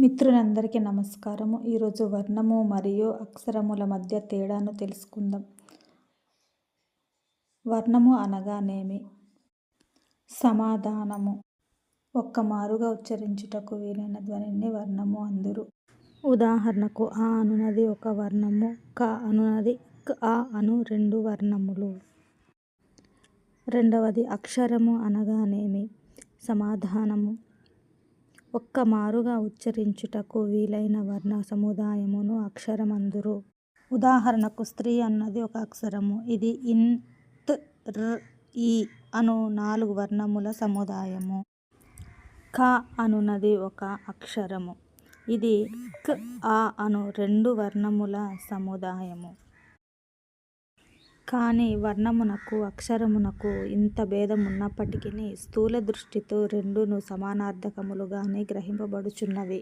మిత్రులందరికీ నమస్కారము. ఈరోజు వర్ణము మరియు అక్షరముల మధ్య తేడాను తెలుసుకుందాం. వర్ణము అనగానేమి? సమాధానము. ఒక్క మారుగా ఉచ్చరించుటకు వీలైన ధ్వనిని వర్ణము అందురు? ఉదాహరణకు ఆ అనునది ఒక వర్ణము క అనునది క ఆ అను రెండు వర్ణములు. రెండవది అక్షరము అనగానేమి? సమాధానము. ఒక్క మారుగా ఉచ్చరించుటకు వీలైన వర్ణ సముదాయమును అక్షరమందురు. ఉదాహరణకు స్త్రీ అన్నది ఒక అక్షరము. ఇది ఇన్ త్ ర్ ఈ అను నాలుగు వర్ణముల సముదాయము. క అనునది ఒక అక్షరము. ఇది క్ ఆ అను రెండు వర్ణముల సముదాయము. కానీ వర్ణమునకు అక్షరమునకు ఇంత భేదమున్నప్పటికిని స్థూల దృష్టితో రెండును సమానార్థకములుగానే గ్రహింపబడుచున్నవి.